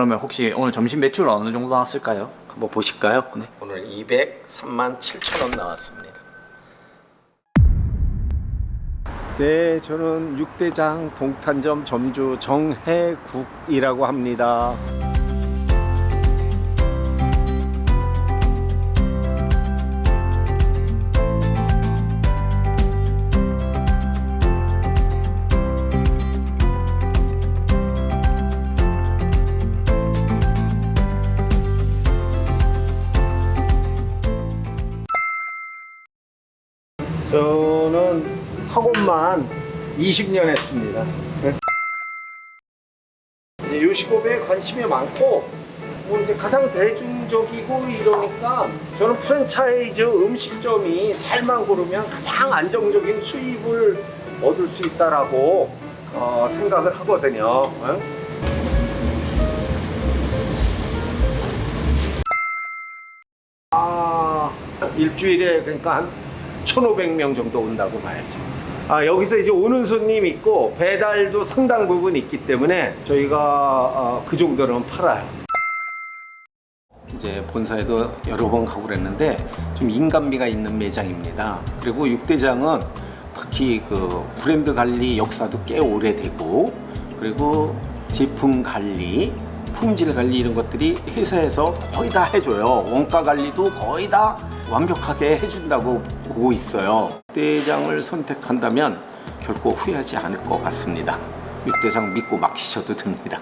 그러면 혹시 오늘 점심 매출 어느 정도 나왔을까요? 한번 보실까요? 오늘 203만 7천 원 나왔습니다. 네, 저는 육대장 동탄점 점주 정해국이라고 합니다. 저는 학원만 20년 했습니다. 이제 요식업에 관심이 많고 뭐 이제 가장 대중적이고 이러니까 저는 프랜차이즈 음식점이 잘만 고르면 가장 안정적인 수입을 얻을 수 있다라고 어, 생각을 하거든요. 응? 아, 일주일에 그러니까 한 1,500명 정도 온다고 봐야죠. 아, 여기서 이제 오는 손님 있고 배달도 상당 부분 있기 때문에 저희가 어, 그 정도는 팔아요. 이제 본사에도 여러 번 가고 그랬는데 좀 인간미가 있는 매장입니다. 그리고 육대장은 특히 그 브랜드 관리 역사도 꽤 오래되고 그리고 제품 관리 품질 관리 이런 것들이 회사에서 거의 다 해줘요. 원가 관리도 거의 다 완벽하게 해준다고 보고 있어요. 육대장을 선택한다면 결코 후회하지 않을 것 같습니다. 육대장 믿고 맡기셔도 됩니다.